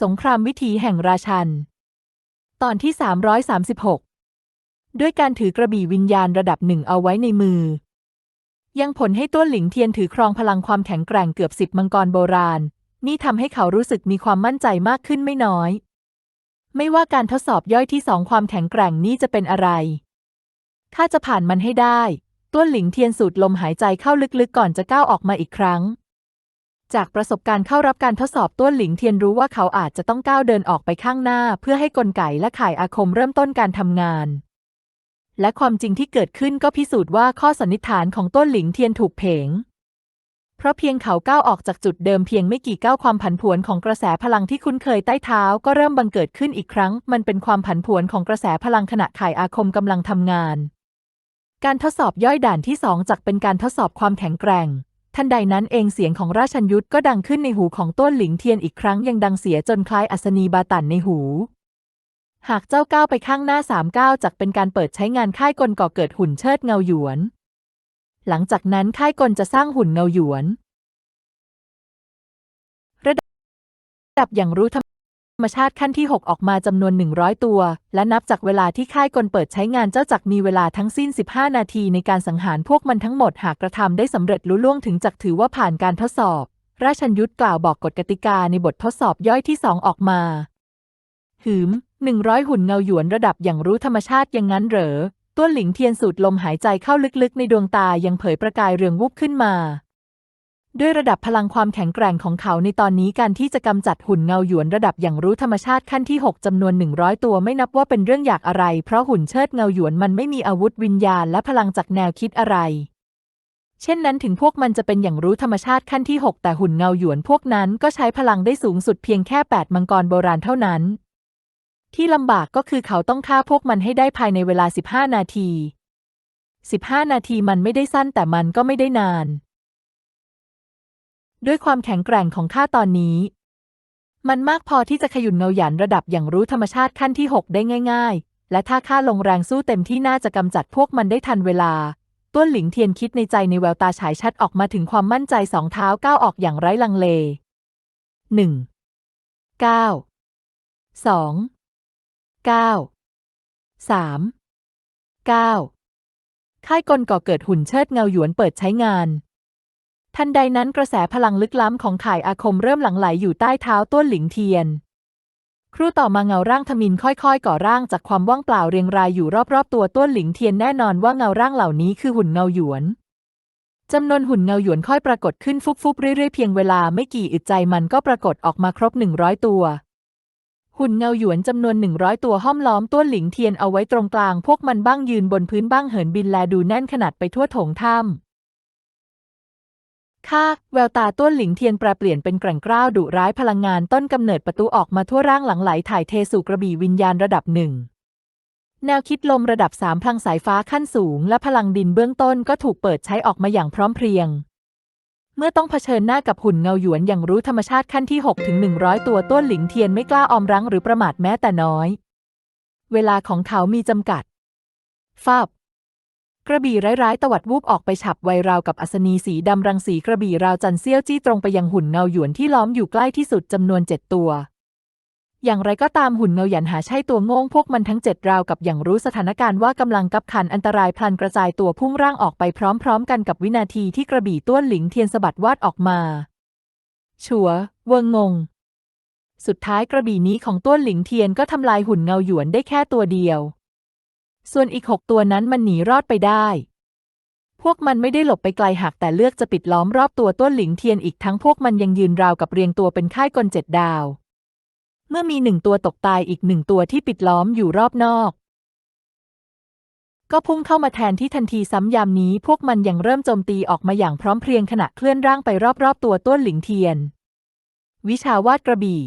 สงครามวิถีแห่งราชัน ตอนที่ 336 ด้วยการถือกระบี่วิญญาณระดับหนึ่งเอาไว้ในมือ ยังผลให้ต้วนหลิงเทียนถือครองพลังความแข็งแกร่งเกือบสิบมังกรโบราณ นี่ทำให้เขารู้สึกมีความมั่นใจมากขึ้นไม่น้อย ไม่ว่าการทดสอบย่อยที่สองความแข็งแกร่งนี้จะเป็นอะไรข้าจะผ่านมันให้ได้ ต้วนหลิงเทียนสูดลมหายใจเข้าลึกๆก่อนจะก้าวออกมาอีกครั้ง จากประสบการณ์เข้ารับการทดสอบต้วนหลิงเทียนรู้ว่าเขาอาจจะต้องก้าวเดินออกไปข้างหน้า เพื่อให้กลไกและข่ายอาคมเริ่มต้นการทำงาน และความจริงที่เกิดขึ้นก็พิสูจน์ว่าข้อสันนิษฐานของต้นหลิงเทียนถูกเพงเพราะเพียงเขาก้าวออกจากจุดเดิมเพียงไม่กี่ก้าวความผันผวนของกระแสพลังที่คุ้นเคยใต้เท้าก็เริ่มบังเกิดขึ้นอีกครั้ง มันเป็นความผันผวนของกระแสพลังขณะข่ายอาคมกำลังทำงาน การทดสอบย่อยด่านที่สองจักเป็นการทดสอบความแข็งแกร่ง ทันใดนั้นเองเสียงของราชันยุทธก็ดังขึ้นในหูของต้นหลิงเทียนอีกครั้งยังดังเสียจนคล้ายอัศนีบาตันในหู หากเจ้าก้าวไปข้างหน้าสามก้าวจักเป็นการเปิดใช้งานค่ายกลก่อเกิดหุ่นเชิดเงาหยวน หลังจากนั้นค่ายกลจะสร้างหุ่นเงาหยวน ระดับอย่างรู้ธรร มชาติขั้นที่ 6 ออกมาจำนวน 100 ตัว และนับจากเวลาที่ค่ายกลเปิดใช้งานเจ้าจักมีเวลาทั้งสิ้น 15 นาทีในการสังหารพวกมันทั้งหมดหากกระทำได้สำเร็จลุล่วงถึงจักถือว่าผ่านการทดสอบ ราชันยุทธกล่าวบอกกฎกติกาในบททดสอบย่อยที่2ออกมา หืม100หุ่นเงาหยวนระดับอย่างรู้ธรรมชาติอย่างนั้นเหรอต้วหลิงเทียนสูดลมหายใจเข้าลึกๆ ในดวงตายังเผยประกายเรืองวุบขึ้นมา ด้วยระดับพลังความแข็งแกร่งของเขาในตอนนี้การที่จะกำจัดหุ่นเงาหยวนระดับอย่างรู้ธรรมชาติขั้นที่ 6จำนวน 100 ตัวไม่นับว่าเป็นเรื่องอยากอะไร เพราะหุ่นเชิดเงาหยวนมันไม่มีอาวุธวิญญาณและพลังจากแนวคิดอะไร เช่นนั้นถึงพวกมันจะเป็นอย่างรู้ธรรมชาติขั้นที่ 6 แต่หุ่นเงาหยวนพวกนั้นก็ใช้พลังได้สูงสุดเพียงแค่ 8 มังกรโบราณเท่านั้น ที่ลำบากก็คือเขาต้องฆ่าพวกมันให้ได้ภายในเวลา 15 นาที 15 นาทีมันไม่ได้สั้นแต่มันก็ไม่ได้นาน ด้วยความแข็งแกร่งของข้าตอนนี้ มันมากพอที่จะขยุนเงาหยันระดับอย่างรู้ธรรมชาติขั้นที่6ได้ง่าย ๆ และถ้าข้าลงแรงสู้เต็มที่น่าจะกำจัดพวกมันได้ทันเวลา ต้วนหลิงเทียนคิดในใจในแววตาฉายชัดออกมาถึงความมั่นใจสองเท้าก้าวออกอย่างไร้ลังเลหนึ่งเก้าสองเก้าสามเก้าค่ายกลก่อเกิดหุ่นเชิดเงาหยวนเปิดใช้งาน ทันใดนั้นกระแสพลังลึกล้ำของข่ายอาคมเริ่มหลั่งไหลอยู่ใต้เท้าต้วนหลิงเทียน ครู่ต่อมาเงาร่างทมินค่อยๆ ก่อร่างจากความว่างเปล่าเรียงรายอยู่รอบๆ ตัวต้วนหลิงเทียนแน่นอนว่าเงาร่างเหล่านี้คือหุ่นเงาหยวนจำนวนหุ่นเงาหยวนค่อยปรากฏขึ้นฟุบๆเรื่อยๆเพียงเวลาไม่กี่อึดใจมันก็ปรากฏออกมาครบหนึ่งร้อยตัว หุ่นเงาหยวนจำนวนหนึ่งร้อยตัวห้อมล้อมต้วนหลิงเทียนเอาไว้ตรงกลาง พวกมันบ้างยืนบนพื้นบ้างเหินบินแลดูแน่นขนาดไปทั่วโถงถ้ำ ข้าแววตาต้วนหลิงเทียนแปรเปลี่ยนเป็นแกร่งกร้าวดุร้ายพลังงานต้นกำเนิดประตูออกมาทั่วร่างหลังไหลถ่ายเทสู่กระบี่วิญญาณระดับหนึ่งแนวคิดลมระดับสามพลังสายฟ้าขั้นสูง และพลังดินเบื้องต้นก็ถูกเปิดใช้ออกมาอย่างพร้อมเพรียง เมื่อต้องเผชิญหน้ากับหุ่นเงาหยวนอย่างรู้ธรรมชาติขั้นที่6ถึง100 ตัวต้วนหลิงเทียนไม่กล้าออมรั้งหรือประมาทแม้แต่น้อย เวลาของเขามีจำกัดฟาบ กระบี่ร้ายๆ ตวัดวูบออกไปฉับไวราวกับอัศนีสีดำรังสีกระบี่ราวจันเซี่ยวจี้ตรงไปยังหุ่นเงาหยวนที่ล้อมอยู่ใกล้ที่สุดจำนวนเจ็ดตัว อย่างไรก็ตามหุ่นเงาหยันหาใช่ตัวโง่งพวกมันทั้งเจ็ดราวกับอย่างรู้สถานการณ์ว่ากำลังกับขันอันตรายพลันกระจายตัวพุ่งร่างออกไปพร้อมๆ กันกับวินาทีที่กระบี่ต้วนหลิงเทียนสะบัดวาดออกมา ชัวเวิงงง สุดท้ายกระบี่นี้ของต้วนหลิงเทียนก็ทำลายหุ่นเงาหยวนได้แค่ตัวเดียว ส่วนอีกหกตัวนั้นมันหนีรอดไปได้ พวกมันไม่ได้หลบไปไกลหากแต่เลือกจะปิดล้อมรอบตัวต้นหลิงเทียนอีกทั้งพวกมันยังยืนราวกับเรียงตัวเป็นค่ายกลเจ็ดดาว เมื่อมีหนึ่งตัวตกตายอีกหนึ่งตัวที่ปิดล้อมอยู่รอบนอก ก็พุ่งเข้ามาแทนที่ทันทีซ้ำยามนี้ พวกมันยังเริ่มโจมตีออกมาอย่างพร้อมเพรียงขณะเคลื่อนร่างไปรอบๆตัวต้นหลิงเทียน วิชาวาดกระบี่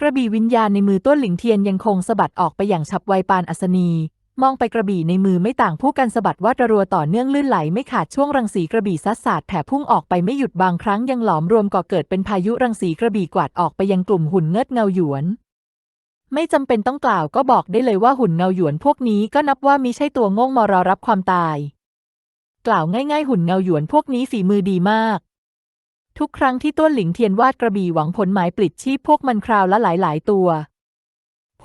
กระบี่วิญญาณในมือต้นหลิงเทียนยังคงสะบัดออกไปอย่างฉับไวปานอัศนี มองไปกระบี่ในมือไม่ต่างผู้กันสะบัดวาดระรัวต่อเนื่องลื่นไหลไม่ขาดช่วงรังสีกระบี่ซัดสาดแผ่พุ่งออกไปไม่หยุดบางครั้งยังหลอมรวมก่อเกิดเป็นพายุรังสีกระบี่กวาดออกไปยังกลุ่มหุ่นเงิดเงาหยวน ไม่จำเป็นต้องกล่าวก็บอกได้เลยว่าหุ่นเงาหยวนพวกนี้ก็นับว่ามิใช่ตัวโง่งมารอรับความตาย กล่าวง่าย ๆ หุ่นเงาหยวนพวกนี้ฝีมือดีมาก ทุกครั้งที่ต้วนหลิงเทียนวาดกระบี่หวังผลหมายปลิดชีพพวกมันคราวละหลายๆ ตัว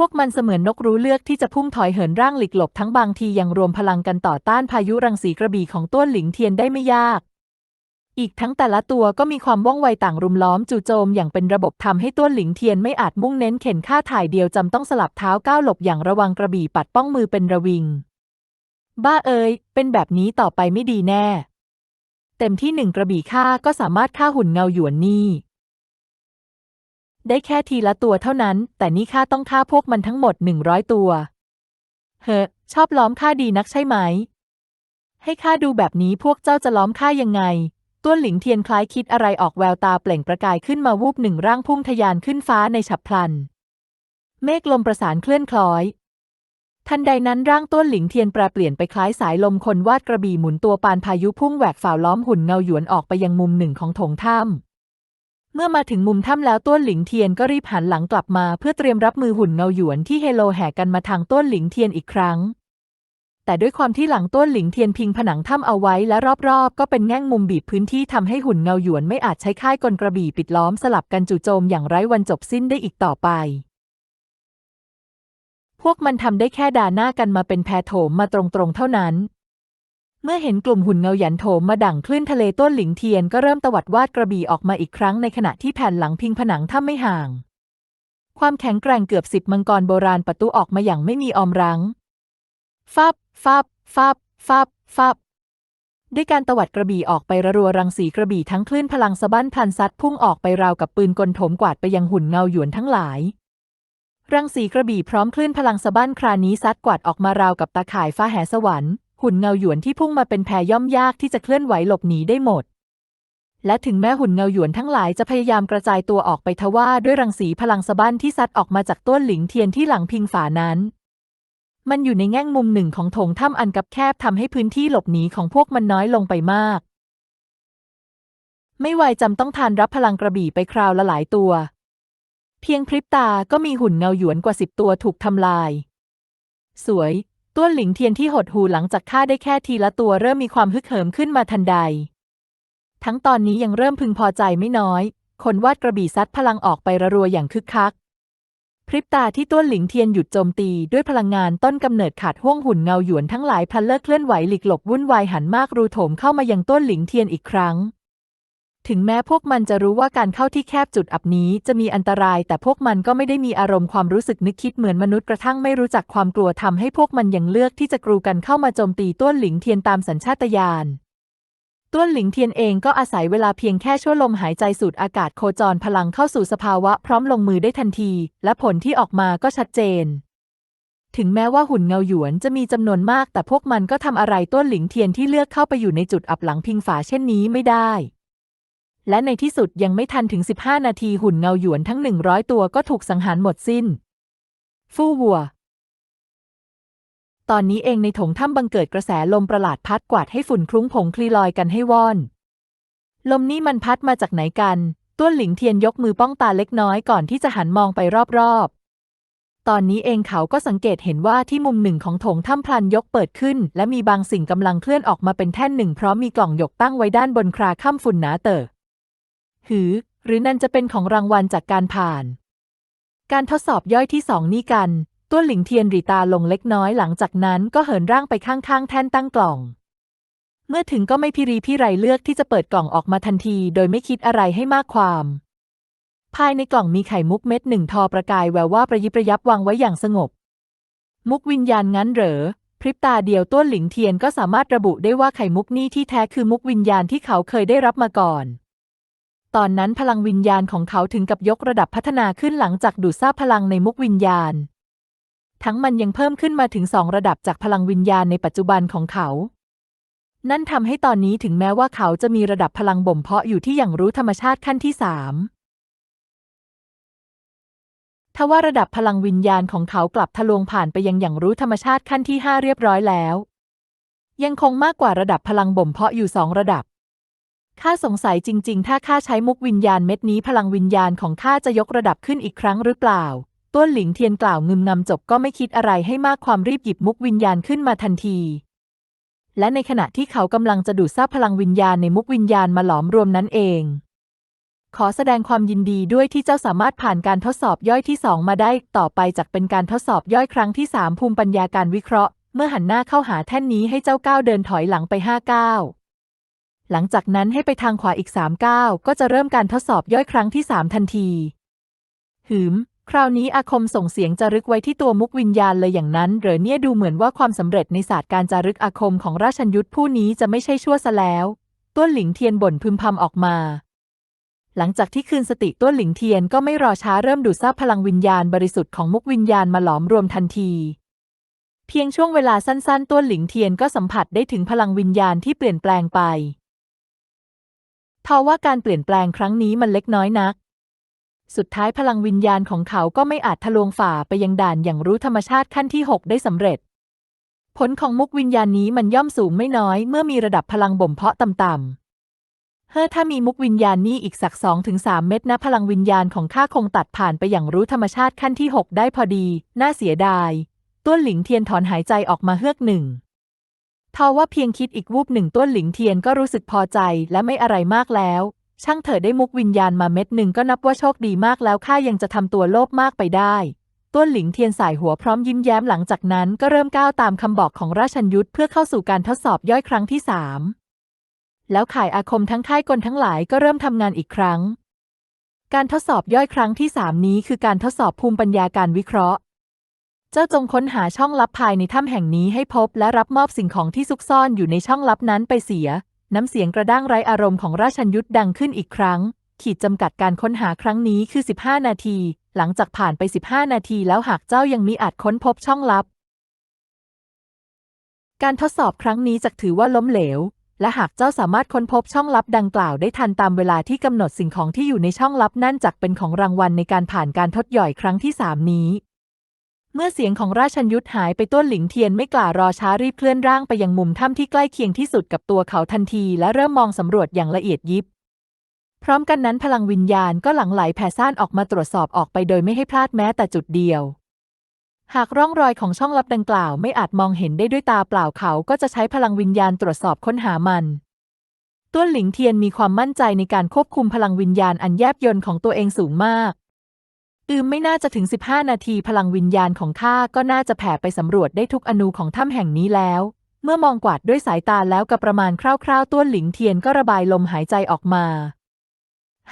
พวกมันเสมือนนกรู้เลือกที่จะพุ่งถอยเหินร่างหลีกหลบทั้งบางทียังรวมพลังกันต่อต้านพายุรังสีกระบี่ของต้วนหลิงเทียนได้ไม่ยาก อีกทั้งแต่ละตัวก็มีความว่องไวต่างรุมล้อมจู่โจมอย่างเป็นระบบทำให้ต้วนหลิงเทียนไม่อาจมุ่งเน้นเข็นฆ่าถ่ายเดียวจำต้องสลับเท้าก้าวหลบอย่างระวังกระบี่ปัดป้องมือเป็นระวิง บ้าเอ้ยเป็นแบบนี้ต่อไปไม่ดีแน่ เต็มที่หนึ่งกระบี่ฆ่าก็สามารถฆ่าหุ่นเงาหยวนนี่ ได้แค่ทีละตัวเท่านั้น แต่นี่ข้าต้องฆ่าพวกมันทั้งหมดหนึ่งร้อยตัว เฮ้อชอบล้อมข้าดีนักใช่ไหม ให้ข้าดูแบบนี้พวกเจ้าจะล้อมข้ายังไงต้วนหลิงเทียนคล้ายคิดอะไรออกแววตาเปล่งประกายขึ้นมาวูบหนึ่งร่างพุ่งทะยานขึ้นฟ้าในฉับพลัน เมฆลมประสานเคลื่อนคล้อยทันใดนั้นร่างต้วนหลิงเทียนแปรเปลี่ยนไปคล้ายสายลมคนวาดกระบี่หมุนตัวปานพายุพุ่งแหวกฝ่าล้อมหุ่นเงาหยวนออกไปยังมุมหนึ่งของโถงถ้ำ เมื่อมาถึงมุมถ้ำแล้วต้วนหลิงเทียนก็รีบหันหลังกลับมาเพื่อเตรียมรับมือหุ่นเงาหยวนที่เฮโลแห่กันมาทางต้วนหลิงเทียนอีกครั้ง แต่ด้วยความที่หลังต้วนหลิงเทียนพิงผนังถ้ำเอาไว้และรอบๆ ก็เป็นแง่งมุมบีบพื้นที่ทำให้หุ่นเงาหยวนไม่อาจใช้ค่ายกลกระบี่ปิดล้อมสลับกันจู่โจมอย่างไร้วันจบสิ้นได้อีกต่อไป พวกมันทำได้แค่ด่าหน้ากันมาเป็นแพโถมมาตรงๆเท่านั้น เมื่อเห็นกลุ่มหุ่นเงาหยันโถมมาดั่งคลื่นทะเลต้นหลิงเทียนก็เริ่มตวัดวาดกระบี่ออกมาอีกครั้งในขณะที่แผ่นหลังพิงผนังถ้ำไม่ห่าง ความแข็งแกร่งเกือบสิบมังกรโบราณประตูออกมาอย่างไม่มีออมรังฟับฟับฟับฟับฟับด้วยการตวัดกระบี่ออกไประรัวรังสีกระบี่ทั้งคลื่นพลังสะบั้นพันซัดพุ่งออกไปราวกับปืนกลโถมกวาดไปยังหุ่นเงาหยวนทั้งหลาย รังสีกระบี่พร้อมคลื่นพลังสะบั้นครานี้ซัดกวาดออกมาราวกับตาข่ายฟ้าแหสวรรค์ หุ่นเงาหยวนที่พุ่งมาเป็นแพย่อมยากที่จะเคลื่อนไหวหลบหนีได้หมด และถึงแม้หุ่นเงาหยวนทั้งหลายจะพยายามกระจายตัวออกไปทว่าด้วยรังสีพลังสะบั้นที่ซัดออกมาจากต้นหลิงเทียนที่หลังพิงฝานั้น มันอยู่ในแง่งมุมหนึ่งของโถงถ้ำอันกับแคบทำให้พื้นที่หลบหนีของพวกมันน้อยลงไปมาก ไม่ไหวจำต้องทานรับพลังกระบี่ไปคราวละหลายตัว เพียงพริบตาก็มีหุ่นเงาหยวนกว่าสิบตัวถูกทำลาย สวย ต้วนหลิงเทียนที่หดหูหลังจากฆ่าได้แค่ทีละตัวเริ่มมีความฮึกเหิมขึ้นมาทันใด ทั้งตอนนี้ยังเริ่มพึงพอใจไม่น้อย คนวาดกระบี่ซัดพลังออกไประรัวอย่างคึกคัก พริบตาที่ต้วนหลิงเทียนหยุดโจมตีด้วยพลังงานต้นกำเนิดขาดห้วงหุ่นเงาหยวนทั้งหลายพลันเลิกเคลื่อนไหวหลีกหลบวุ่นวายหันมากรูโถมเข้ามายังต้นหลิงเทียนอีกครั้ง ถึงแม้พวกมันจะรู้ว่าการเข้าที่แคบจุดอับนี้จะมีอันตราย แต่พวกมันก็ไม่ได้มีอารมณ์ความรู้สึกนึกคิดเหมือนมนุษย์กระทั่งไม่รู้จักความกลัวทำให้พวกมันยังเลือกที่จะกรูกันเข้ามาโจมตีต้วนหลิงเทียนตามสัญชาตญาณต้วนหลิงเทียนเองก็อาศัยเวลาเพียงแค่ชั่วลมหายใจสูดอากาศโคจรพลังเข้าสู่สภาวะพร้อมลงมือได้ทันที และผลที่ออกมาก็ชัดเจน ถึงแม้ว่าหุ่นเงาหยวนจะมีจำนวนมาก แต่พวกมันก็ทำอะไรต้วนหลิงเทียนที่เลือกเข้าไปอยู่ในจุดอับหลังพิงฝาเช่นนี้ไม่ได้ และในที่สุดยังไม่ทันถึง 15 นาทีหุ่นเงาหยวนทั้ง 100 ตัวก็ถูกสังหารหมดสิ้น ฟู่วัว ตอนนี้เองในถงถ้ำบังเกิดกระแสลมประหลาดพัดกวาดให้ฝุ่นคลุ้งผงคลีลอยกันให้ว่อน ลมนี้มันพัดมาจากไหนกัน ต้วนหลิงเทียนยกมือป้องตาเล็กน้อยก่อนที่จะหันมองไปรอบๆตอนนี้เองเขาก็สังเกตเห็นว่าที่มุมหนึ่งของโถงถ้ำพลันยกเปิดขึ้น และมีบางสิ่งกำลังเคลื่อนออกมาเป็นแท่นหนึ่งพร้อมมีกล่องหยกตั้งไว้ด้านบนคราค่ำฝุ่นหนาเตอะ หือ หรือนั่นจะเป็นของรางวัลจากการผ่าน การทดสอบย่อยที่สองนี่กันต้วหลิงเทียนรีตาลงเล็กน้อยหลังจากนั้นก็เหินร่างไปข้างๆ แท่นตั้งกล่อง เมื่อถึงก็ไม่พิรีพิไรเลือกที่จะเปิดกล่องออกมาทันที โดยไม่คิดอะไรให้มากความ ภายในกล่องมีไข่มุกเม็ดหนึ่งทอประกายแววว่าประยิบประยับวางไว้อย่างสงบ มุกวิญญาณงั้นเหรอพริบตาเดียวต้วนหลิงเทียนก็สามารถระบุได้ว่าไข่มุกนี่ที่แท้คือมุกวิญญาณที่เขาเคยได้รับมาก่อน ตอนนั้นพลังวิญญาณของเขาถึงกับยกระดับพัฒนาขึ้นหลังจากดูดซาบพลังในมุกวิญญาณ ทั้งมันยังเพิ่มขึ้นมาถึงสองระดับจากพลังวิญญาณในปัจจุบันของเขา นั่นทำให้ตอนนี้ถึงแม้ว่าเขาจะมีระดับพลังบ่มเพาะอยู่ที่อย่างรู้ธรรมชาติขั้นที่สามทว่าระดับพลังวิญญาณของเขากลับทะลวงผ่านไปยังอย่างรู้ธรรมชาติขั้นที่ห้าเรียบร้อยแล้ว ยังคงมากกว่าระดับพลังบ่มเพาะอยู่สองระดับ ข้าสงสัยจริง ๆ ถ้าข้าใช้มุกวิญญาณเม็ดนี้พลังวิญญาณของข้าจะยกระดับขึ้นอีกครั้งหรือเปล่า ต้วนหลิงเทียนกล่าวงึมงำจบก็ไม่คิดอะไรให้มากความรีบหยิบมุกวิญญาณขึ้นมาทันที และในขณะที่เขากำลังจะดูดซาบพลังวิญญาณในมุกวิญญาณมาหลอมรวมนั้นเอง ขอแสดงความยินดีด้วยที่เจ้าสามารถผ่านการทดสอบย่อยที่2มาได้ ต่อไปจากเป็นการทดสอบย่อยครั้งที่3ภูมิปัญญาการวิเคราะห์ เมื่อหันหน้าเข้าหาแท่นนี้ให้เจ้าก้าวเดินถอยหลังไป5ก้าว หลังจากนั้นให้ไปทางขวาอีก3ก้าวก็จะเริ่มการทดสอบย่อยครั้งที่3ทันที หืม คราวนี้อาคมส่งเสียงจารึกไว้ที่ตัวมุกวิญญาณเลยอย่างนั้นเหรอเนี่ยดูเหมือนว่าความสำเร็จในศาสตร์การจารึกอาคมของราชันยุทธผู้นี้จะไม่ใช่ชั่วซะแล้ว ต้วนหลิงเทียนบ่นพึมพำออกมาหลังจากที่คืนสติต้วหลิงเทียนก็ไม่รอช้าเริ่มดูดซับพลังวิญญาณบริสุทธิ์ของมุกวิญญาณมาหลอมรวมทันที เพียงช่วงเวลาสั้นๆต้วหลิงเทียนก็สัมผัสได้ถึงพลังวิญญาณที่เปลี่ยนแปลงไป ทว่าการเปลี่ยนแปลงครั้งนี้มันเล็กน้อยนัก สุดท้ายพลังวิญญาณของเขาก็ไม่อาจทะลวงฝ่าไปยังด่านอย่างรู้ธรรมชาติขั้นที่ 6 ได้สำเร็จ ผลของมุกวิญญาณนี้มันย่อมสูงไม่น้อยเมื่อมีระดับพลังบ่มเพาะต่ำๆเฮ้อถ้ามีมุกวิญญาณนี้อีกสักสองถึงสามเม็ดนะพลังวิญญาณของข้าคงตัดผ่านไปอย่างรู้ธรรมชาติขั้นที่6ได้พอดี น่าเสียดาย ต้วนหลิงเทียนถอนหายใจออกมาเฮือกหนึ่ง ทว่าเพียงคิดอีกวูบหนึ่งต้นหลิงเทียนก็รู้สึกพอใจและไม่อะไรมากแล้ว ช่างเถอได้มุกวิญญาณมาเม็ดหนึ่งก็นับว่าโชคดีมากแล้วข้ายังจะทำตัวโลภมากไปได้ต้นหลิงเทียนสายหัวพร้อมยิ้มแย้มหลังจากนั้นก็เริ่มก้าวตามคำบอกของราชันยุทธเพื่อเข้าสู่การทดสอบย่อยครั้งที่สามแล้วข่ายอาคมทั้งค่ายกลทั้งหลายก็เริ่มทำงานอีกครั้ง การทดสอบย่อยครั้งที่สามนี้คือการทดสอบภูมิปัญญาการวิเคราะห์ เจ้าจงค้นหาช่องลับภายในถ้ำแห่งนี้ให้พบและรับมอบสิ่งของที่ซุกซ่อนอยู่ในช่องลับนั้นไปเสีย น้ำเสียงกระด้างไร้อารมณ์ของราชันยุทธดังขึ้นอีกครั้ง ขีดจำกัดการค้นหาครั้งนี้คือ 15 นาที หลังจากผ่านไป 15 นาทีแล้วหากเจ้ายังมิอาจค้นพบช่องลับ การทดสอบครั้งนี้จะถือว่าล้มเหลว และหากเจ้าสามารถค้นพบช่องลับดังกล่าวได้ทันตามเวลาที่กำหนดสิ่งของที่อยู่ในช่องลับนั่นจักเป็นของรางวัลในการผ่านการทดย่อยครั้งที่สามนี้ เมื่อเสียงของราชันยุทธหายไปต้นหลิงเทียนไม่กล่ารอช้ารีบเคลื่อนร่างไปยังมุมถ้ำที่ใกล้เคียงที่สุดกับตัวเขาทันทีและเริ่มมองสำรวจอย่างละเอียดยิบ พร้อมกันนั้นพลังวิญญาณก็หลั่งไหลแผ่ซ่านออกมาตรวจสอบออกไปโดยไม่ให้พลาดแม้แต่จุดเดียว หากร่องรอยของช่องลับดังกล่าวไม่อาจมองเห็นได้ด้วยตาเปล่าเขาก็จะใช้พลังวิญญาณตรวจสอบค้นหามันต้วนหลิงเทียนมีความมั่นใจในการควบคุมพลังวิญญาณอันแยบยลของตัวเองสูงมาก อืมไม่น่าจะถึง 15 นาทีพลังวิญญาณของข้าก็น่าจะแผ่ไปสำรวจได้ทุกอนูของถ้ำแห่งนี้แล้ว เมื่อมองกวาดด้วยสายตาแล้วกับประมาณคร่าวๆต้วนหลิงเทียนก็ระบายลมหายใจออกมา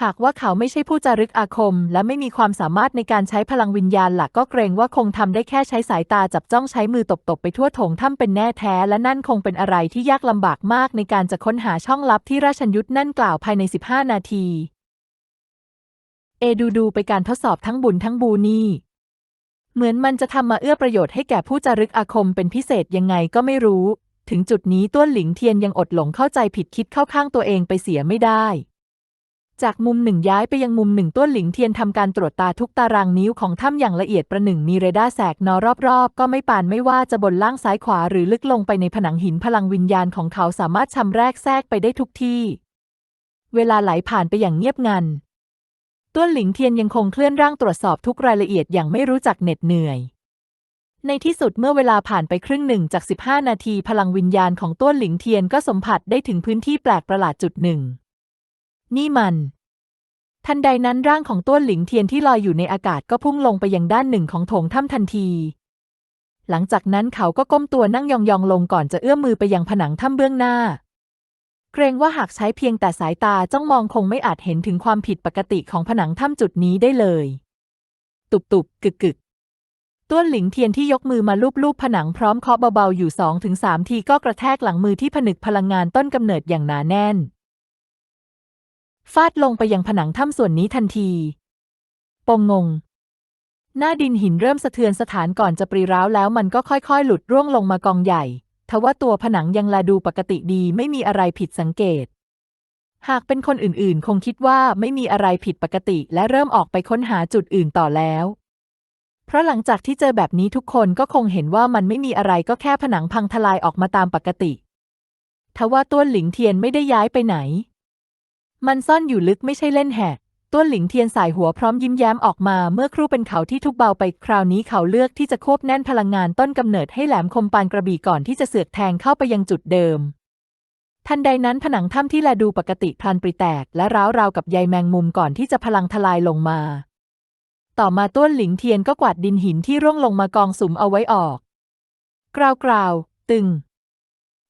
หากว่าเขาไม่ใช่ผู้จารึกอาคม และไม่มีความสามารถในการใช้พลังวิญญาณหลักก็เกรงว่าคงทำได้แค่ใช้สายตาจับจ้องใช้มือตบๆไปทั่วโถงถ้ำเป็นแน่แท้ และนั่นคงเป็นอะไรที่ยากลำบากมากในการจะค้นหาช่องลับที่ราชันยุทธ์นั่นกล่าวภายใน 15 นาที เอดูดูไปการทดสอบทั้งบุญทั้งบูนี่ เหมือนมันจะทำมาเอื้อประโยชน์ให้แก่ผู้จารึกอาคมเป็นพิเศษยังไงก็ไม่รู้ ถึงจุดนี้ต้วนหลิงเทียนยังอดหลงเข้าใจผิดคิดเข้าข้างตัวเองไปเสียไม่ได้ จากมุมหนึ่งย้ายไปยังมุมหนึ่งต้วนหลิงเทียนทำการตรวจตาทุกตารางนิ้วของถ้ำอย่างละเอียดประหนึ่งมีเรดาร์แสกนอรอบๆ ก็ไม่ปานไม่ว่าจะบนล่างซ้ายขวาหรือลึกลงไปในผนังหินพลังวิญญาณของเขาสามารถชำแรกแทรกไปได้ทุกที่ เวลาไหลผ่านไปอย่างเงียบงัน ต้วนหลิงเทียนยังคงเคลื่อนร่างตรวจสอบทุกรายละเอียดอย่างไม่รู้จักเหน็ดเหนื่อย ในที่สุดเมื่อเวลาผ่านไปครึ่งหนึ่งจาก 15 นาทีพลังวิญญาณของต้วนหลิงเทียนก็สัมผัสได้ถึงพื้นที่แปลกประหลาดจุดหนึ่ง นี่มัน ทันใดนั้นร่างของต้วนหลิงเทียนที่ลอยอยู่ในอากาศก็พุ่งลงไปยังด้านหนึ่งของโถงถ้ำทันทีหลังจากนั้นเขาก็ก้มตัวนั่งยองๆลงก่อนจะเอื้อมมือไปยังผนังถ้ำเบื้องหน้า เกรงว่าหากใช้เพียงแต่สายตาจ้องมองคงไม่อาจเห็นถึงความผิดปกติของผนังถ้ำจุดนี้ได้เลย ตุบตุบกึกกึกต้วนหลิงเทียนที่ยกมือมาลูบๆผนังพร้อมเคาะเบาๆอยู่สองถึงสามทีก็กระแทกหลังมือที่ผนึกพลังงานต้นกำเนิดอย่างหนาแน่น ฟาดลงไปยังผนังถ้ำส่วนนี้ทันที ปงงง หน้าดินหินเริ่มสะเทือนสถานก่อนจะปรีร้าวแล้วมันก็ค่อยๆ หลุดร่วงลงมากองใหญ่ ทว่าตัวผนังยังแลดูปกติดีไม่มีอะไรผิดสังเกต หากเป็นคนอื่นๆ คงคิดว่าไม่มีอะไรผิดปกติและเริ่มออกไปค้นหาจุดอื่นต่อแล้ว เพราะหลังจากที่เจอแบบนี้ทุกคนก็คงเห็นว่ามันไม่มีอะไรก็แค่ผนังพังทลายออกมาตามปกติ ทว่าต้วนหลิงเทียนไม่ได้ย้ายไปไหน มันซ่อนอยู่ลึกไม่ใช่เล่นแหก ต้วนหลิงเทียนสายหัวพร้อมยิ้มแย้มออกมาเมื่อครู่เป็นเขาที่ทุกเบาไปคราวนี้เขาเลือกที่จะควบแน่นพลังงานต้นกำเนิดให้แหลมคมปานกระบี่ก่อนที่จะเสือกแทงเข้าไปยังจุดเดิม ทันใดนั้นผนังถ้ำที่แลดูปกติพลันปริแตก และร้าวราวกับใยแมงมุมก่อนที่จะพลังทลายลงมา ต่อมาต้วนหลิงเทียนก็กวาดดินหินที่ร่วงลงมากองสุมเอาไว้ออก กราวกราวตึง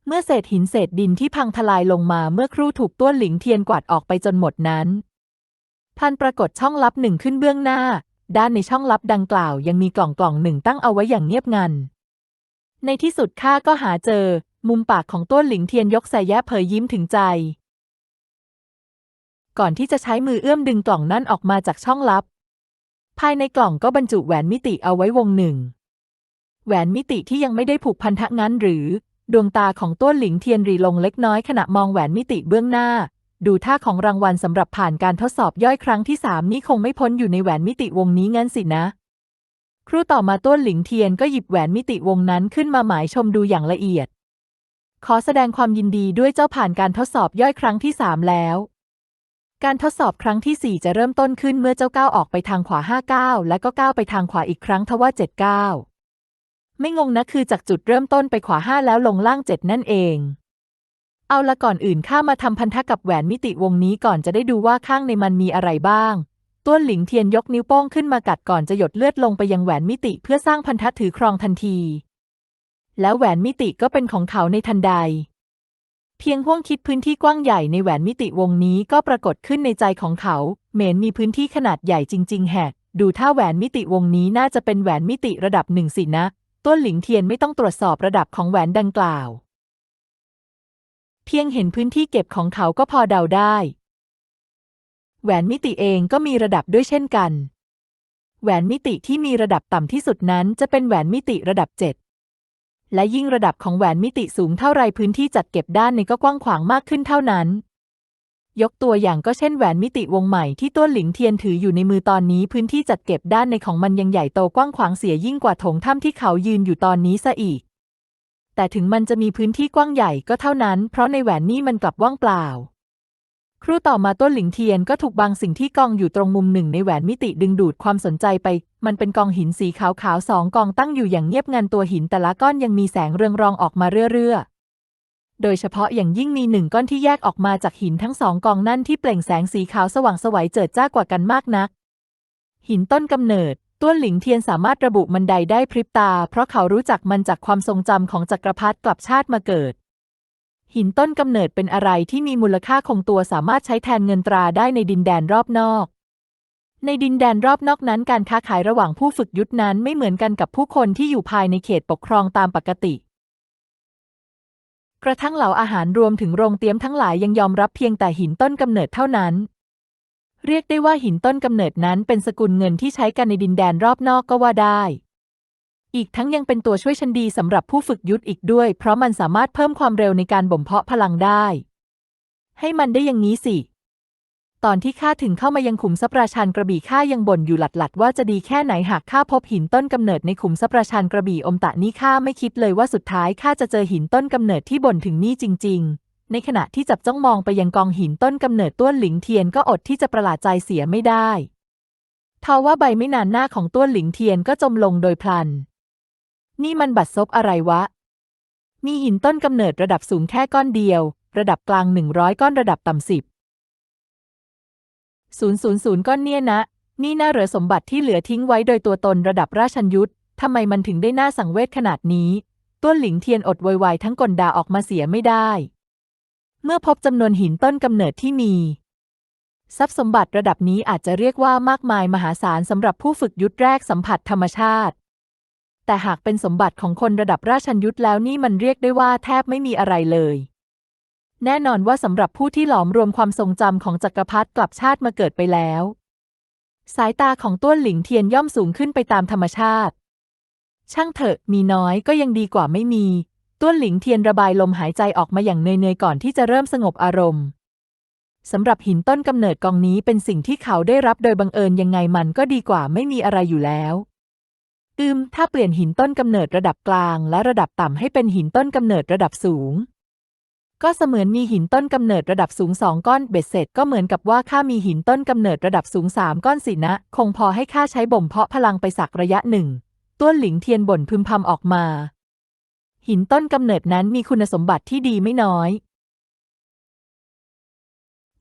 เมื่อเศษหินเศษดินที่พังทลายลงมาเมื่อครู่ถูกต้วนหลิงเทียนกวาดออกไปจนหมดนั้น พันปรากฏช่องลับหนึ่งขึ้นเบื้องหน้า ด้านในช่องลับดังกล่าวยังมีกล่องกล่องหนึ่งตั้งเอาไว้อย่างเงียบงัน ในที่สุดข้าก็หาเจอ มุมปากของต้วนหลิงเทียนยกใส่แย้เผยยิ้มถึงใจ ก่อนที่จะใช้มือเอื้อมดึงกล่องนั่นออกมาจากช่องลับ ภายในกล่องก็บรรจุแหวนมิติเอาไว้วงหนึ่ง แหวนมิติที่ยังไม่ได้ผูกพันธะงั้นหรือ ดวงตาของต้วนหลิงเทียนรีลงเล็กน้อยขณะมองแหวนมิติเบื้องหน้า ดูท่าของรางวัลสำหรับผ่านการทดสอบย่อยครั้งที่สามนี้คงไม่พ้นอยู่ในแหวนมิติวงนี้งั้นสินะ ครูต่อมาต้วนหลิงเทียนก็หยิบแหวนมิติวงนั้นขึ้นมาหมายชมดูอย่างละเอียด ขอแสดงความยินดีด้วยเจ้าผ่านการทดสอบย่อยครั้งที่สามแล้ว การทดสอบครั้งที่สี่จะเริ่มต้นขึ้นเมื่อเจ้าก้าวออกไปทางขวาห้าก้าวและก็ก้าวไปทางขวาอีกครั้งทว่าเจ็ดก้าวไม่งงนะคือจากจุดเริ่มต้นไปขวาห้าแล้วลงล่างเจ็ดนั่นเอง เอาละก่อนอื่นข้ามาทำพันธะกับแหวนมิติวงนี้ก่อนจะได้ดูว่าข้างในมันมีอะไรบ้าง ต้วนหลิงเทียนยกนิ้วโป้งขึ้นมากัดก่อนจะหยดเลือดลงไปยังแหวนมิติเพื่อสร้างพันธะถือครองทันที แล้วแหวนมิติก็เป็นของเขาในทันใด เพียงห่วงคิดพื้นที่กว้างใหญ่ในแหวนมิติวงนี้ก็ปรากฏขึ้นในใจของเขา เหมนมีพื้นที่ขนาดใหญ่จริง ๆแฮกดูถ้าแหวนมิติวงนี้น่าจะเป็นแหวนมิติระดับหนึ่งสินะ ต้วนหลิงเทียนไม่ต้องตรวจสอบระดับของแหวนดังกล่าว เพียงเห็นพื้นที่เก็บของเขาก็พอเดาได้ แหวนมิติเองก็มีระดับด้วยเช่นกัน แหวนมิติที่มีระดับต่ำที่สุดนั้นจะเป็นแหวนมิติระดับ 7 และยิ่งระดับของแหวนมิติสูงเท่าไรพื้นที่จัดเก็บด้านในก็กว้างขวางมากขึ้นเท่านั้น ยกตัวอย่างก็เช่นแหวนมิติวงใหม่ที่ต้วนหลิงเทียนถืออยู่ในมือตอนนี้พื้นที่จัดเก็บด้านในของมันยังใหญ่โตกว้างขวางเสียยิ่งกว่าโถงถ้ำที่เขายืนอยู่ตอนนี้ซะอีก แต่ถึงมันจะมีพื้นที่กว้างใหญ่ก็เท่านั้น เพราะในแหวนนี่มันกลับว่างเปล่า ครู่ต่อมาต้นหลิงเทียนก็ถูกบางสิ่งที่กองอยู่ตรงมุมหนึ่งในแหวนมิติดึงดูดความสนใจไป มันเป็นกองหินสีขาวๆสองกองตั้งอยู่อย่างเงียบงันตัวหินแต่ละก้อนยังมีแสงเรืองรองออกมาเรื่อยๆโดยเฉพาะอย่างยิ่งมีหนึ่งก้อนที่แยกออกมาจากหินทั้งสองกองนั่นที่เปล่งแสงสีขาวสว่างสวัยเจิดจ้ากว่ากันมากนัก หินต้นกำเนิด ต้วนหลิงเทียนสามารถระบุมันใดได้พริบตา เพราะเขารู้จักมันจากความทรงจำของจักรพรรดิกลับชาติมาเกิด หินต้นกำเนิดเป็นอะไรที่มีมูลค่าคงตัวสามารถใช้แทนเงินตราได้ในดินแดนรอบนอก ในดินแดนรอบนอกนั้นการค้าขายระหว่างผู้ฝึกยุทธนั้นไม่เหมือนกันกับผู้คนที่อยู่ภายในเขตปกครองตามปกติกระทั่งเหล่าอาหารรวมถึงโรงเตรียมทั้งหลายยังยอมรับเพียงแต่หินต้นกำเนิดเท่านั้น เรียกได้ว่าหินต้นกำเนิดนั้นเป็นสกุลเงินที่ใช้กันในดินแดนรอบนอกก็ว่าได้ อีกทั้งยังเป็นตัวช่วยชั้นดีสำหรับผู้ฝึกยุทธอีกด้วย เพราะมันสามารถเพิ่มความเร็วในการบ่มเพาะพลังได้ ให้มันได้อย่างนี้สิ ตอนที่ข้าถึงเข้ามายังขุมทรัพย์ราชันกระบี่ข้ายังบ่นอยู่หลัดๆ ว่าจะดีแค่ไหนหากข้าพบหินต้นกำเนิดในขุมทรัพย์ราชันกระบี่อมตะนี้ข้าไม่คิดเลยว่าสุดท้ายข้าจะเจอหินต้นกำเนิดที่บ่นถึงนี่จริง ๆ ในขณะที่จับจ้องมองไปยังกองหินต้นกำเนิดต้วนหลิงเทียนก็อดที่จะประหลาดใจเสียไม่ได้ทว่าใบไม่นานหน้าของต้วนหลิงเทียนก็จมลงโดยพลัน นี่มันบัดซบอะไรวะ มีหินต้นกำเนิดระดับสูงแค่ก้อนเดียว ระดับกลางหนึ่งร้อยก้อนระดับต่ำสิบศูนย์ศูนย์ศูนย์ก้อนเนี่ยนะ นี่น่าเหลือสมบัติที่เหลือทิ้งไว้โดยตัวตนระดับราชันยุทธทำไมมันถึงได้น่าสังเวชขนาดนี้ ต้วนหลิงเทียนอดโวยวายทั้งกลดาออกมาเสียไม่ได้ เมื่อพบจำนวนหินต้นกำเนิดที่มี ทรัพย์สมบัติระดับนี้อาจจะเรียกว่ามากมายมหาศาลสำหรับผู้ฝึกยุทธแรกสัมผัสธรรมชาติ แต่หากเป็นสมบัติของคนระดับราชันยุทธแล้วนี่มันเรียกได้ว่าแทบไม่มีอะไรเลย แน่นอนว่าสำหรับผู้ที่หลอมรวมความทรงจำของจักรพรรดิกลับชาติมาเกิดไปแล้ว สายตาของต้วนหลิงเทียนย่อมสูงขึ้นไปตามธรรมชาติ ช่างเถอะมีน้อยก็ยังดีกว่าไม่มี ต้วนหลิงเทียนระบายลมหายใจออกมาอย่างเนยๆก่อนที่จะเริ่มสงบอารมณ์สำหรับหินต้นกำเนิดกองนี้เป็นสิ่งที่เขาได้รับโดยบังเอิญยังไงมันก็ดีกว่าไม่มีอะไรอยู่แล้ว อืม ถ้าเปลี่ยนหินต้นกำเนิดระดับกลางและระดับต่ำให้เป็นหินต้นกำเนิดระดับสูง ก็เสมือนมีหินต้นกำเนิดระดับสูงสองก้อนเบ็ดเสร็จก็เหมือนกับว่าข้ามีหินต้นกำเนิดระดับสูงสามก้อนสินะ คงพอให้ข้าใช้บ่มเพาะพลังไปสักระยะหนึ่ง ต้วนหลิงเทียนบ่นพึมพำออกมา หินต้นกำเนิดนั้นมีคุณสมบัติที่ดีไม่น้อย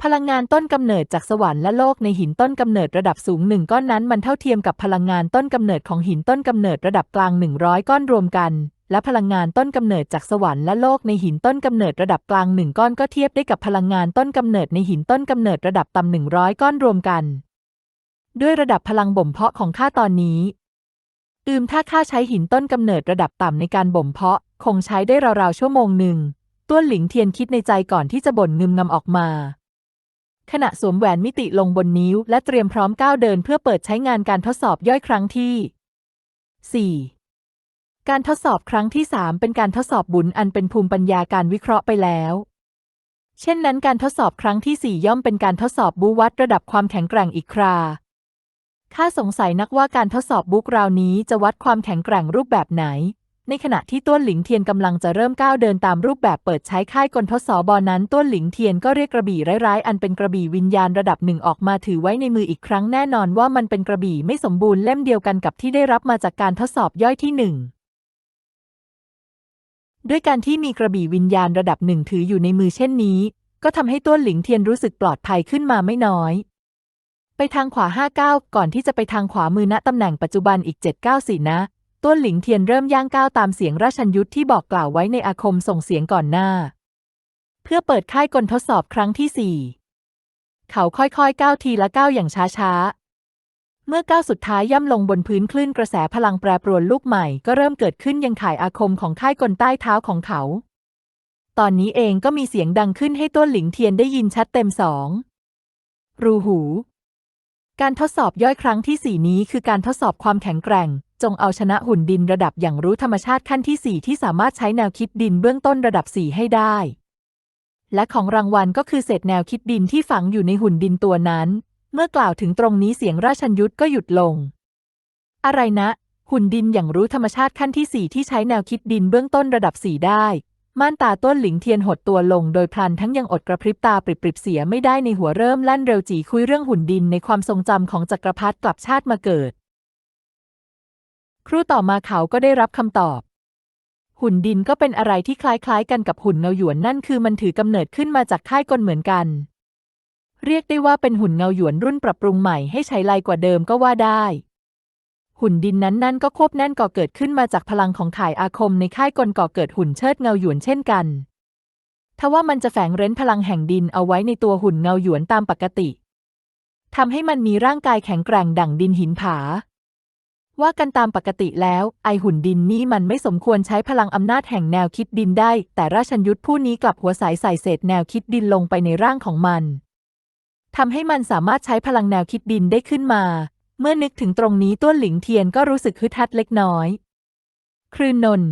พลังงานต้นกำเนิดจากสวรรค์และโลกในหินต้นกำเนิดระดับสูงหนึ่งก้อนนั้นมันเท่าเทียมกับพลังงานต้นกำเนิดของหินต้นกำเนิดระดับกลาง 100 ก้อนรวมกัน และพลังงานต้นกำเนิดจากสวรรค์และโลกในหินต้นกำเนิดระดับกลางหนึ่งก้อนก็เทียบได้กับพลังงานต้นกำเนิดในหินต้นกำเนิดระดับต่ำ100 ก้อนรวมกัน ด้วยระดับพลังบ่มเพาะของข้าตอนนี้ อืมถ้าข้าใช้หินต้นกำเนิดระดับต่ำในการบ่มเพาะ คงใช้ได้ราวๆชั่วโมงหนึ่งต้วนหลิงเทียนคิดในใจก่อนที่จะบ่นงึมงำออกมา ขณะสวมแหวนมิติลงบนนิ้ว และเตรียมพร้อมก้าวเดินเพื่อเปิดใช้งานการทดสอบย่อยครั้งที่ 4. การทดสอบครั้งที่ 3 เป็นการทดสอบบุญอันเป็นภูมิปัญญาการวิเคราะห์ไปแล้ว เช่นนั้นการทดสอบครั้งที่ 4 ย่อมเป็นการทดสอบบูวัดระดับความแข็งแกร่งอีกครา ข้าสงสัยนักว่าการทดสอบบุ๊กราวนี้จะวัดความแข็งแกร่งรูปแบบไหน ในขณะที่ต้วนหลิงเทียนกำลังจะเริ่มก้าวเดินตามรูปแบบเปิดใช้ค่ายกลทดสอบบอนั้นต้วนหลิงเทียนก็เรียกกระบี่ร้ายๆ อันเป็นกระบี่วิญญาณระดับหนึ่งออกมาถือไว้ในมืออีกครั้งแน่นอนว่ามันเป็นกระบี่ไม่สมบูรณ์เล่มเดียวกันกับที่ได้รับมาจากการทดสอบย่อยที่หนึ่งด้วยการที่มีกระบี่วิญญาณระดับหนึ่งถืออยู่ในมือเช่นนี้ ก็ทำให้ต้วนหลิงเทียนรู้สึกปลอดภัยขึ้นมาไม่น้อย ไปทางขวาห้าก้าวก่อนที่จะไปทางขวามือณตำแหน่งปัจจุบันอีกเจ็ดก้าวสี่นะต้วนหลิงเทียนเริ่มย่างก้าวตามเสียงราชันยุทธที่บอกกล่าวไว้ในอาคมส่งเสียงก่อนหน้า เพื่อเปิดค่ายกลทดสอบครั้งที่สี่เขาค่อยๆก้าวทีละก้าวอย่างช้าๆ เมื่อก้าวสุดท้ายย่ำลงบนพื้นคลื่นกระแสพลังแปรปรวนลูกใหม่ก็เริ่มเกิดขึ้นยังข่ายอาคมของค่ายกลใต้เท้าของเขา ตอนนี้เองก็มีเสียงดังขึ้นให้ต้วนหลิงเทียนได้ยินชัดเต็มสองรูหู การทดสอบย่อยครั้งที่สี่นี้คือการทดสอบความแข็งแกร่ง จงเอาชนะหุ่นดินระดับอย่างรู้ธรรมชาติขั้นที่สี่ที่สามารถใช้แนวคิดดินเบื้องต้นระดับสี่ให้ได้ และของรางวัลก็คือเศษแนวคิดดินที่ฝังอยู่ในหุ่นดินตัวนั้น เมื่อกล่าวถึงตรงนี้เสียงราชันยุทธก็หยุดลง อะไรนะ หุ่นดินอย่างรู้ธรรมชาติขั้นที่สี่ที่ใช้แนวคิดดินเบื้องต้นระดับสี่ได้ ม่านตาต้นหลิงเทียนหดตัวลงโดยพลันทั้งยังอดกระพริบตาปริบๆเสียไม่ได้ในหัวเริ่มลั่นเร็วจีคุยเรื่องหุ่นดินในความทรงจำของจักรพรรดิกลับชาติมาเกิด ครู่ต่อมาเขาก็ได้รับคำตอบ หุ่นดินก็เป็นอะไรที่คล้ายๆ กันกับหุ่นเงาหยวนนั่นคือมันถือกำเนิดขึ้นมาจากค่ายกลเหมือนกัน เรียกได้ว่าเป็นหุ่นเงาหยวนรุ่นปรับปรุงใหม่ให้ใช้ไลกว่าเดิมก็ว่าได้ หุ่นดินนั้นนั่นก็ควบแน่นก่อเกิดขึ้นมาจากพลังของข่ายอาคมในค่ายกลก่อเกิดหุ่นเชิดเงาหยวนเช่นกัน ทว่ามันจะแฝงเร้นพลังแห่งดินเอาไว้ในตัวหุ่นเงาหยวนตามปกติทำให้มันมีร่างกายแข็งแกร่งดั่งดินหินผา ว่ากันตามปกติแล้ว ไอหุ่นดินนี้มันไม่สมควรใช้พลังอำนาจแห่งแนวคิดดินได้ แต่ราชันยุทธผู้นี้กลับหัวสายใส่เศษแนวคิดดินลงไปในร่างของมันทำให้มันสามารถใช้พลังแนวคิดดินได้ขึ้นมา เมื่อนึกถึงตรงนี้ต้วนหลิงเทียนก็รู้สึกฮึดฮัดเล็กน้อย ครืนนน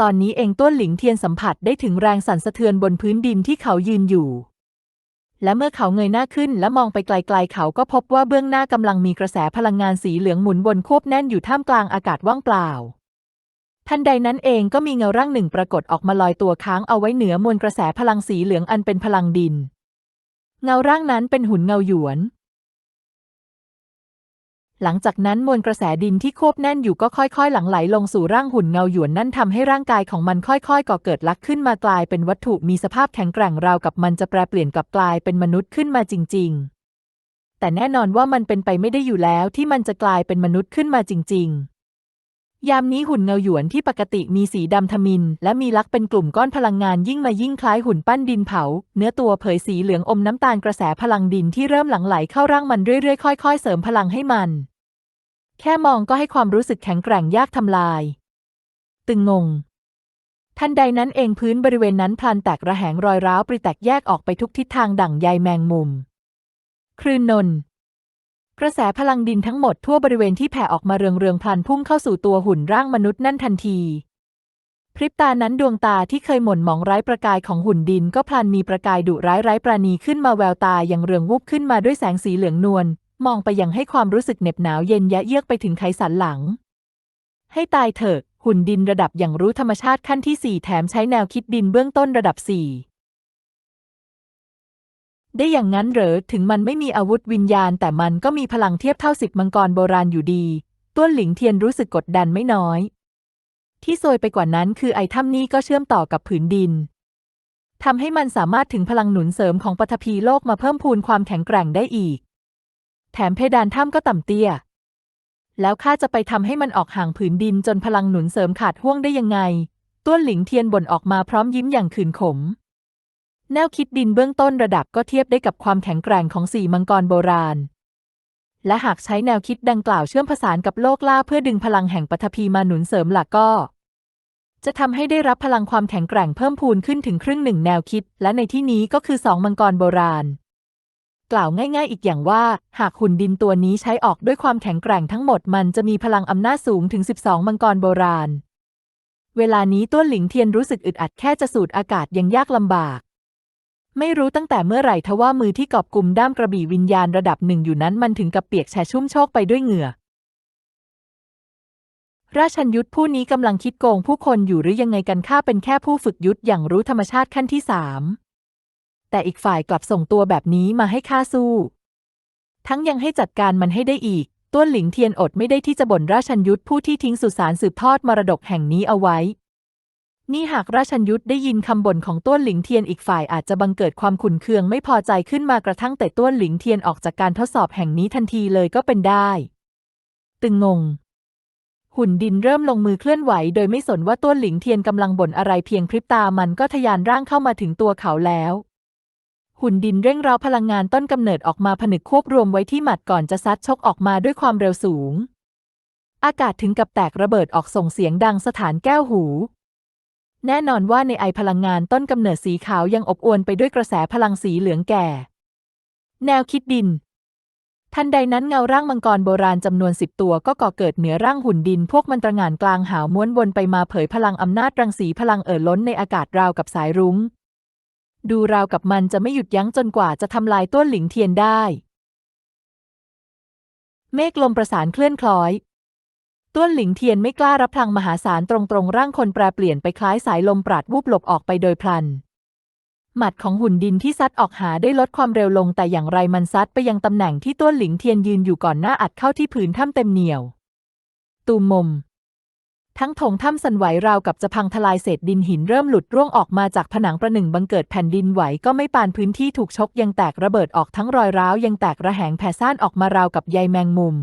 ตอนนี้เองต้วนหลิงเทียนสัมผัสได้ถึงแรงสั่นสะเทือนบนพื้นดินที่เขายืนอยู่ และเมื่อเขาเงยหน้าขึ้นและมองไปไกลๆ เขาก็พบว่าเบื้องหน้ากำลังมีกระแสพลังงานสีเหลืองหมุนวนควบแน่นอยู่ท่ามกลางอากาศว่างเปล่า ทันใดนั้นเองก็มีเงาร่างหนึ่งปรากฏออกมาลอยตัวค้างเอาไว้เหนือมวลกระแสพลังสีเหลืองอันเป็นพลังดิน เงาร่างนั้นเป็นหุ่นเงาหยวน หลังจากนั้นมวลกระแสดินที่ควบแน่นอยู่ก็ค่อยๆ หลั่งไหลลงสู่ร่างหุ่นเงาหยวนนั่นทำให้ร่างกายของมันค่อยๆ ก่อเกิดลักขึ้นมากลายเป็นวัตถุมีสภาพแข็งแกร่งราวกับมันจะแปรเปลี่ยนกลับกลายเป็นมนุษย์ขึ้นมาจริง ๆ แต่แน่นอนว่ามันเป็นไปไม่ได้อยู่แล้วที่มันจะกลายเป็นมนุษย์ขึ้นมาจริง ๆยามนี้หุ่นเงาหยวนที่ปกติมีสีดำทมิน และมีลักษณ์เป็นกลุ่มก้อนพลังงานยิ่งมายิ่งคล้ายหุ่นปั้นดินเผา เนื้อตัวเผยสีเหลืองอมน้ำตาลกระแสพลังดินที่เริ่มหลั่งไหลเข้าร่างมันเรื่อยๆ ค่อย ๆ เสริมพลังให้มัน แค่มองก็ให้ความรู้สึกแข็งแกร่งยากทำลาย ตึงงง ทันใดนั้นเองพื้นบริเวณนั้นพลันแตกระแหงรอยร้าวปริแตกแยกออกไปทุกทิศทางดั่งใยแมงมุม คลื่นนนกระแสพลังดินทั้งหมดทั่วบริเวณที่แผ่ออกมาเรืองๆพลันพุ่งเข้าสู่ตัวหุ่นร่างมนุษย์นั่นทันที พริบตานั้นดวงตาที่เคยหม่นหมองไร้ประกายของหุ่นดินก็พลันมีประกายดุร้ายไร้ปราณีขึ้นมาแววตายังเรืองวุบขึ้นมาด้วยแสงสีเหลืองนวล มองไปยังให้ความรู้สึกเหน็บหนาวเย็นยะเยือกไปถึงไขสันหลัง ให้ตายเถอะ หุ่นดินระดับอย่างรู้ธรรมชาติขั้นที่สี่แถมใช้แนวคิดดินเบื้องต้นระดับสี่ได้อย่างนั้นเหรอ ถึงมันไม่มีอาวุธวิญญาณ แต่มันก็มีพลังเทียบเท่าสิบมังกรโบราณอยู่ดี ต้วนหลิงเทียนรู้สึกกดดันไม่น้อย ที่ซวยไปกว่านั้นคือไอ้ถ้ำนี้ก็เชื่อมต่อกับผืนดินทำให้มันสามารถถึงพลังหนุนเสริมของปฐพีโลกมาเพิ่มพูนความแข็งแกร่งได้อีก แถมเพดานถ้ำก็ต่ำเตี้ย แล้วข้าจะไปทำให้มันออกห่างผืนดินจนพลังหนุนเสริมขาดห่วงได้ยังไง ต้วนหลิงเทียนบ่นออกมาพร้อมยิ้มอย่างขืนขม แนวคิดดินเบื้องต้นระดับก็เทียบได้กับความแข็งแกร่งของสี่มังกรโบราณ และหากใช้แนวคิดดังกล่าวเชื่อมผสานกับโลกล่าเพื่อดึงพลังแห่งปฐพีมาหนุนเสริมหลักก็จะทำให้ได้รับพลังความแข็งแกร่งเพิ่มพูนขึ้นถึงครึ่งหนึ่งแนวคิด และในที่นี้ก็คือสองมังกรโบราณ กล่าวง่าย ๆ อีกอย่างว่า หากหุ่นดินตัวนี้ใช้ออกด้วยความแข็งแกร่งทั้งหมดมันจะมีพลังอำนาจสูงถึง 12 มังกรโบราณ เวลานี้ต้วนหลิงเทียนรู้สึกอึดอัดแค่จะสูดอากาศยังยากลำบาก ไม่รู้ตั้งแต่เมื่อไหร่ทว่ามือที่กอบกลุ่มด้ามกระบี่วิญญาณระดับหนึ่งอยู่นั้นมันถึงกับเปียกแฉะชุ่มโชกไปด้วยเหงื่อราชันยุทธผู้นี้กำลังคิดโกงผู้คนอยู่หรือยังไงกันข้าเป็นแค่ผู้ฝึกยุทธอย่างรู้ธรรมชาติขั้นที่สาม แต่อีกฝ่ายกลับส่งตัวแบบนี้มาให้ข้าสู้ ทั้งยังให้จัดการมันให้ได้อีก ต้วนหลิงเทียนอดไม่ได้ที่จะบ่นราชันยุทธผู้ที่ทิ้งสุสานสืบทอดมรดกแห่งนี้เอาไว้ นี่หากราชันยุทธได้ยินคำบ่นของต้วนหลิงเทียนอีกฝ่ายอาจจะบังเกิดความขุ่นเคืองไม่พอใจขึ้นมากระทั่งแต่ต้วนหลิงเทียนออกจากการทดสอบแห่งนี้ทันทีเลยก็เป็นได้ ตึงงงหุ่นดินเริ่มลงมือเคลื่อนไหวโดยไม่สนว่าต้วนหลิงเทียนกำลังบ่นอะไรเพียงพริบตามันก็ทะยานร่างเข้ามาถึงตัวเขาแล้ว หุ่นดินเร่งเร้าพลังงานต้นกำเนิดออกมาผนึกควบรวมไว้ที่หมัดก่อนจะซัดชกออกมาด้วยความเร็วสูง อากาศถึงกับแตกระเบิดออกส่งเสียงดังสถานแก้วหู แน่นอนว่าในไอพลังงานต้นกำเนิดสีขาวยังอบอวลไปด้วยกระแสพลังสีเหลืองแก่ แนวคิดดิน ทันใดนั้นเงาร่างมังกรโบราณจำนวนสิบตัวก็ก่อเกิดเหนือร่างหุ่นดิน พวกมันตระหง่านกลางหาวม้วนวนไปมาเผยพลังอำนาจรังสีพลังเอ่อล้นในอากาศราวกับสายรุง้ง ดูราวกับมันจะไม่หยุดยั้งจนกว่าจะทำลายต้นหลิงเทียนได้ เมฆลมประสานเคลื่อนคล้อย ต้วนหลิงเทียนไม่กล้ารับพลังมหาศาลตรงๆร่างคนแปรเปลี่ยนไปคล้ายสายลมปราดวูบหลบออกไปโดยพลัน หมัดของหุ่นดินที่ซัดออกหาได้ลดความเร็วลงแต่อย่างไรมันซัดไปยังตำแหน่งที่ต้วนหลิงเทียนยืนอยู่ก่อนหน้าอัดเข้าที่ผืนถ้ำเต็มเหนียว ตูมมม ทั้งถงถ้ำสั่นไหวราวกับจะพังทลายเศษดินหินเริ่มหลุดร่วงออกมาจากผนังประหนึ่งบังเกิดแผ่นดินไหวก็ไม่ปานพื้นที่ถูกชกยังแตกระเบิดออกทั้งรอยร้าวยังแตกระแหงแผ่ซ่านออกมาราวกับใยแมงมุม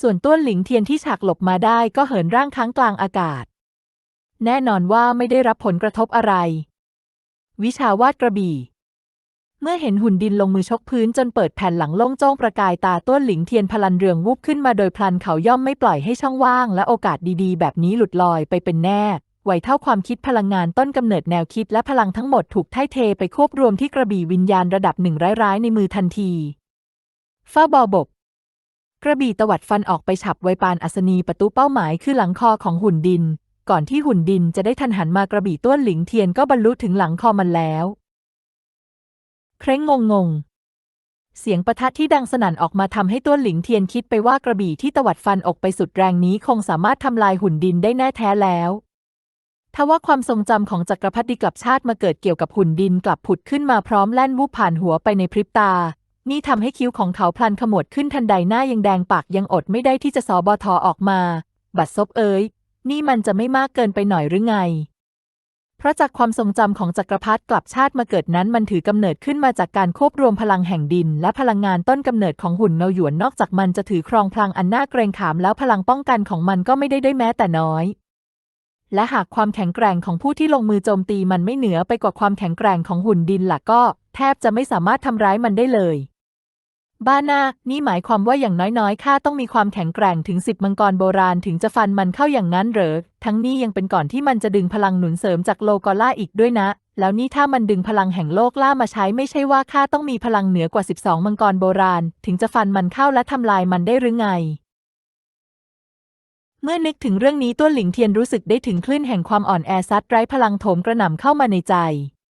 ส่วนต้วนหลิงเทียนที่ฉากหลบมาได้ก็เหินร่างค้างกลางอากาศ แน่นอนว่าไม่ได้รับผลกระทบอะไร วิชาวาดกระบี่ เมื่อเห็นหุ่นดินลงมือชกพื้นจนเปิดแผ่นหลังโล่งโจ้งประกายตาต้วนหลิงเทียนพลันเรืองวูบขึ้นมาโดยพลันเขาย่อมไม่ปล่อยให้ช่องว่าง และโอกาสดีๆ แบบนี้หลุดลอยไปเป็นแน่ไหวเท่าความคิดพลังงานต้นกำเนิดแนวคิดและพลังทั้งหมดถูกไถ่เทไปควบรวมที่กระบี่วิญญาณระดับหนึ่งร้ายๆในมือทันทีฟ้าบอบก กระบี่ตวัดฟันออกไปฉับไวปานอัศนีประตูเป้าหมายคือหลังคอของหุ่นดิน ก่อนที่หุ่นดินจะได้ทันหันมากระบี่ต้วนหลิงเทียนก็บรรลุถึงหลังคอมันแล้ว เคร้งงงง เสียงประทัดที่ดังสนั่นออกมาทำให้ต้วนหลิงเทียนคิดไปว่ากระบี่ที่ตวัดฟันออกไปสุดแรงนี้คงสามารถทำลายหุ่นดินได้แน่แท้แล้วทว่าความทรงจำของจักรพรรดิกลับชาติมาเกิดเกี่ยวกับหุ่นดินกลับผุดขึ้นมาพร้อมแล่นวูบผ่านหัวไปในพริบตา นี่ทำให้คิ้วของเขาพลันขมวดขึ้นทันใดหน้ายังแดงปากยังอดไม่ได้ที่จะสอบอทอออกมา บัดซบเอ้ยนี่มันจะไม่มากเกินไปหน่อยหรือไง เพราะจากความทรงจำของจักรพรรดิกลับชาติมาเกิดนั้นมันถือกำเนิดขึ้นมาจากการควบรวมพลังแห่งดิน และพลังงานต้นกำเนิดของหุ่นเงาหยวนนอกจากมันจะถือครองพลังอันน่าเกรงขามแล้วพลังป้องกันของมันก็ไม่ได้ด้วยแม้แต่น้อย และหากความแข็งแกร่งของผู้ที่ลงมือโจมตีมันไม่เหนือไปกว่าความแข็งแกร่งของหุ่นดินล่ะก็ แทบจะไม่สามารถทำร้ายมันได้เลย บ้านานี่หมายความว่าอย่างน้อยๆ ข้าต้องมีความแข็งแกร่งถึงสิบมังกรโบราณถึงจะฟันมันเข้าอย่างนั้นเหรอ ทั้งนี้ยังเป็นก่อนที่มันจะดึงพลังหนุนเสริมจากโลกอล่าอีกด้วยนะ แล้วนี่ถ้ามันดึงพลังแห่งโลกล่ามาใช้ไม่ใช่ว่าข้าต้องมีพลังเหนือกว่า 12 มังกรโบราณ ถึงจะฟันมันเข้าและทำลายมันได้หรือไง เมื่อนึกถึงเรื่องนี้ต้วหลิงเทียนรู้สึกได้ถึงคลื่นแห่งความอ่อนแอซัดไร้พลังโถมกระหน่ำเข้ามาในใจ